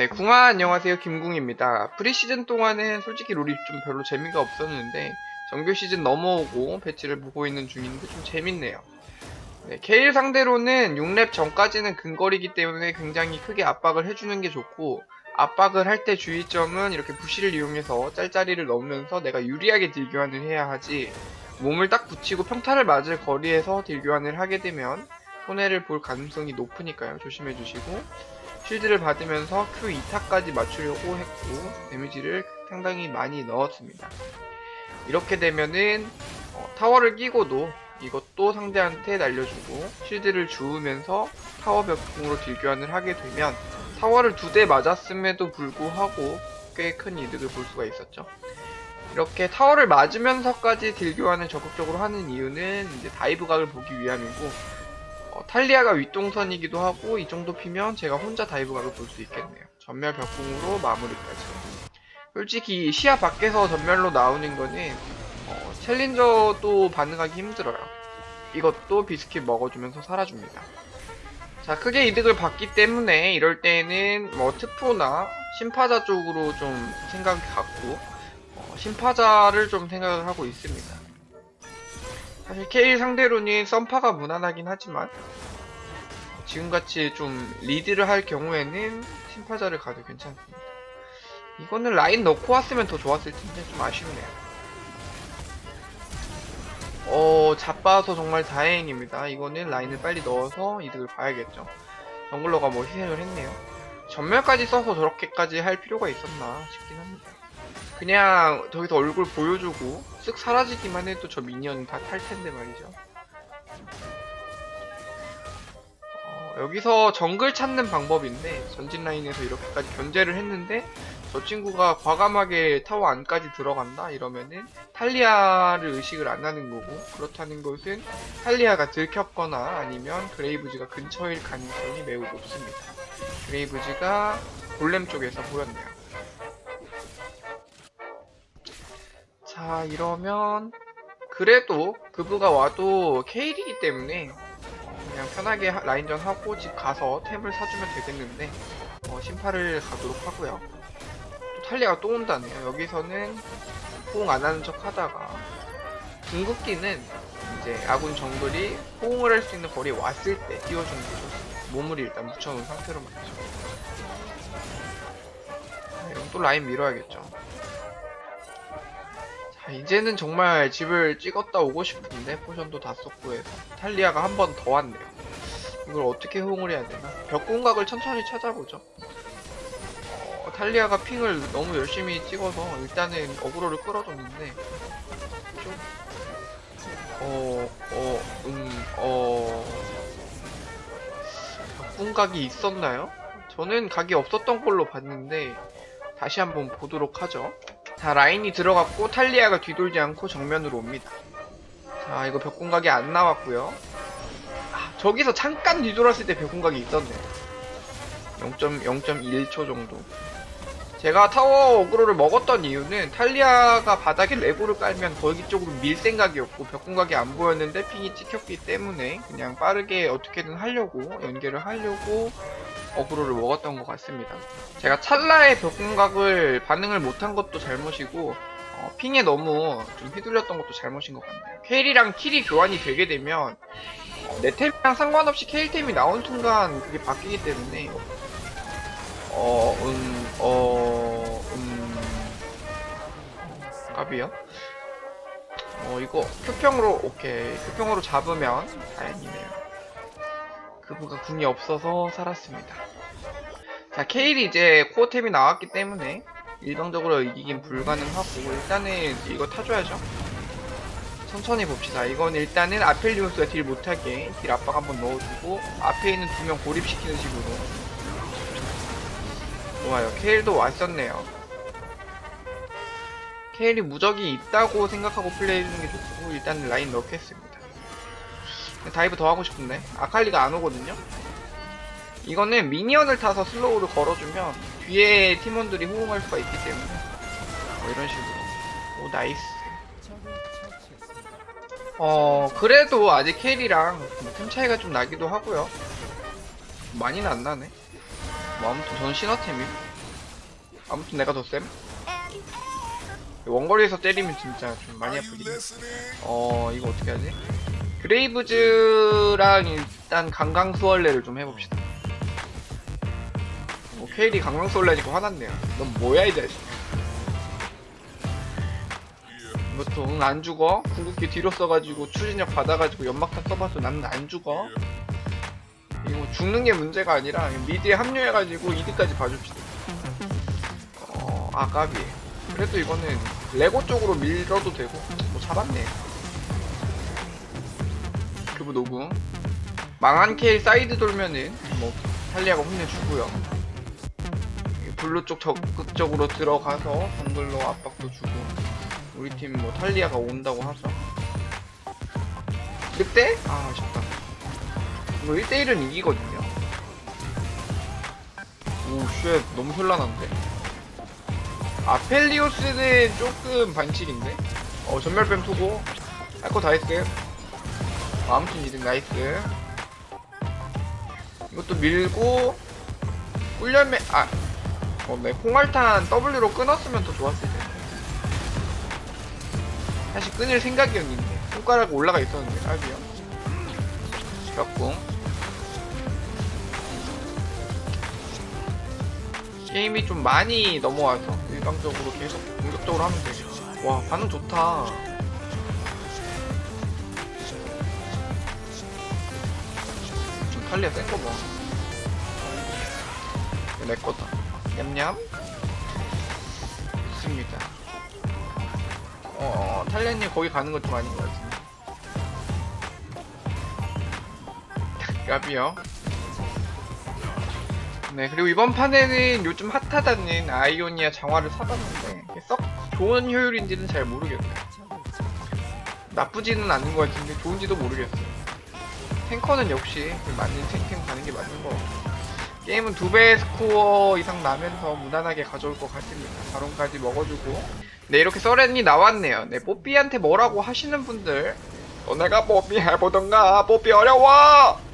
네, 궁아 안녕하세요. 김궁입니다. 프리시즌 동안은 솔직히 롤이 좀 별로 재미가 없었는데 정규 시즌 넘어오고 배치를 보고 있는 중인데 좀 재밌네요. 네, 케일 상대로는 6렙 전까지는 근거리기 때문에 굉장히 크게 압박을 해주는 게 좋고 압박을 할 때 주의점은 이렇게 부시를 이용해서 짤짤이를 넣으면서 내가 유리하게 딜교환을 해야 하지 몸을 딱 붙이고 평타를 맞을 거리에서 딜교환을 하게 되면 손해를 볼 가능성이 높으니까요. 조심해 주시고 쉴드를 받으면서 Q 2타까지 맞추려고 했고 데미지를 상당히 많이 넣었습니다. 이렇게 되면은 어, 타워를 끼고도 이것도 상대한테 날려주고 쉴드를 주우면서 타워 벽궁으로 딜교환을 하게 되면 타워를 두 대 맞았음에도 불구하고 꽤 큰 이득을 볼 수가 있었죠. 이렇게 타워를 맞으면서까지 딜교환을 적극적으로 하는 이유는 이제 다이브 각을 보기 위함이고 어, 탈리아가 윗동선이기도 하고 이 정도 피면 제가 혼자 다이브 각을 볼 수 있겠네요. 전멸 벽궁으로 마무리까지. 솔직히 시야 밖에서 전멸로 나오는 거는 어, 챌린저도 반응하기 힘들어요. 이것도 비스킷 먹어주면서 살아줍니다. 자, 크게 이득을 받기 때문에 이럴 때는 뭐 트포나 심파자 쪽으로 좀 생각이 갔고 어, 심파자를 좀 생각을 하고 있습니다. 사실 K 상대로는 썸파가 무난하긴 하지만 지금같이 좀 리드를 할 경우에는 심파자를 가도 괜찮습니다. 이거는 라인 넣고 왔으면 더 좋았을 텐데 좀 아쉽네요. 어, 자빠서 정말 다행입니다. 이거는 라인을 빨리 넣어서 이득을 봐야겠죠. 정글러가 뭐 희생을 했네요. 전멸까지 써서 저렇게까지 할 필요가 있었나 싶긴 합니다. 그냥 저기서 얼굴 보여주고 쓱 사라지기만 해도 저 미니언 다 탈 텐데 말이죠. 어, 여기서 정글 찾는 방법인데 전진 라인에서 이렇게까지 견제를 했는데 저 친구가 과감하게 타워 안까지 들어간다 이러면은 탈리아를 의식을 안 하는 거고 그렇다는 것은 탈리아가 들켰거나 아니면 그레이브즈가 근처일 가능성이 매우 높습니다. 그레이브즈가 골렘 쪽에서 보였네요. 자 이러면 그래도 그부가 와도 케일이기 때문에 어, 그냥 편하게 하- 라인전 하고 집 가서 템을 사주면 되겠는데 어, 심파를 가도록 하고요. 또 탈리아가 또 온다네요. 여기서는 호응 안 하는 척 하다가 궁극기는 이제 아군 정글이 호응을 할 수 있는 거리에 왔을 때 띄워주는 게 좋습니다. 몸을 일단 묻혀놓은 상태로 말이죠. 자, 이건 또 라인 밀어야겠죠. 자, 이제는 정말 집을 찍었다 오고 싶은데 포션도 다 썼고 해서 탈리아가 한 번 더 왔네요. 이걸 어떻게 호응을 해야 되나? 벽 공각을 천천히 찾아보죠. 어, 탈리아가 핑을 너무 열심히 찍어서 일단은 어그로를 끌어줬는데 좀 어, 어, 음, 어... 벽공각이 있었나요? 저는 각이 없었던 걸로 봤는데 다시 한번 보도록 하죠. 자 라인이 들어갔고 탈리아가 뒤돌지 않고 정면으로 옵니다 자 이거 벽공각이 안 나왔고요 아, 저기서 잠깐 뒤돌았을 때 벽공각이 있었네요 0.1초 정도 제가 타워 어그로를 먹었던 이유는 탈리아가 바닥에 레고를 깔면 거기 쪽으로 밀 생각이었고 벽 공각이 안 보였는데 핑이 찍혔기 때문에 그냥 빠르게 어떻게든 하려고 연계를 하려고 어그로를 먹었던 것 같습니다. 제가 찰나의 벽 공각을 반응을 못한 것도 잘못이고 어, 핑에 너무 좀 휘둘렸던 것도 잘못인 것 같네요. 케일이랑 킬이 교환이 되게 되면 어, 내 템이랑 상관없이 케일 템이 나온 순간 그게 바뀌기 때문에 어, 음, 어, 음, 까비요? 어, 이거 큐평으로, 오케이. 큐평으로 잡으면 다행이네요. 그부가 궁이 없어서 살았습니다. 자, 케일이 이제 코어템이 나왔기 때문에 일방적으로 이기긴 불가능하고 일단은 이거 타줘야죠. 천천히 봅시다. 이건 일단은 아펠리우스가 딜 못하게 딜 압박 한번 넣어주고 앞에 있는 두 명 고립시키는 식으로 좋아요. 케일도 왔었네요. 케일이 무적이 있다고 생각하고 플레이해주는 게 좋고 일단은 라인 넣겠습니다. 다이브 더 하고 싶은데 아칼리가 안 오거든요. 이거는 미니언을 타서 슬로우를 걸어주면 뒤에 팀원들이 호응할 수가 있기 때문에 뭐 이런 식으로 오 나이스 어 그래도 아직 캐리랑 뭐템 차이가 좀 나기도 하고요 많이는 안 나네 뭐 아무튼 저는 신화템이. 아무튼 내가 더쌤? 원거리에서 때리면 진짜 좀 많이 아프긴 해. 어 이거 어떻게 하지? 그레이브즈랑 일단 강강수월래를 좀 해봅시다. 뭐 케일이 강강수월래니까 화났네요. 넌 뭐야 이 자식. 이것도 응안 죽어? 궁극기 뒤로 써가지고 추진력 받아가지고 연막탄 써봐도 나는 안 죽어 이거 죽는 게 문제가 아니라 미드에 합류해가지고 이득까지 봐줍시다. 어 아까비. 그래도 이거는 레고 쪽으로 밀어도 되고 뭐 잡았네. 그부 노궁 망한 케일 사이드 돌면은 뭐 탈리아가 혼내주고요. 이 블루 쪽 적극적으로 들어가서 정글로 압박도 주고 우리 팀 뭐 탈리아가 온다고 하죠. 그때? 아 아쉽다 이거 1대1은 이기거든요. 오쉣 너무 현란한데. 아펠리오스는 조금 반칙인데? 어 전멸뱀 투고. 할 거 다 했어요. 어, 아무튼 이득 나이스. 이것도 밀고 꿀열매 아 어, 네, 콩알탄 W로 끊었으면 더 좋았을 텐데. 사실 끊을 생각이었는데. 손가락 올라가 있었는데 알비요 시각궁 게임이 좀 많이 넘어와서 일방적으로 계속 공격적으로 하면 되겠지 와 반응 좋다 좀 탈리아 센거 봐. 이거 내 거다. 냠냠. 좋습니다. 어, 탈리아님 거기 가는 것좀 아닌 것 같은데. 까비요. 네, 그리고 이번 판에는 요즘 핫하다는 아이오니아 장화를 사봤는데, 썩 좋은 효율인지는 잘 모르겠어요. 나쁘지는 않은 것 같은데, 좋은지도 모르겠어요. 탱커는 역시 그 맞는 탱탱 가는 게 맞는 거 같고 게임은 두 배의 스코어 이상 나면서 무난하게 가져올 것 같습니다. 바론까지 먹어주고 네 이렇게 써렌이 나왔네요. 네 뽀삐한테 뭐라고 하시는 분들 어, 내가 뽀삐 해보던가 뽀삐 어려워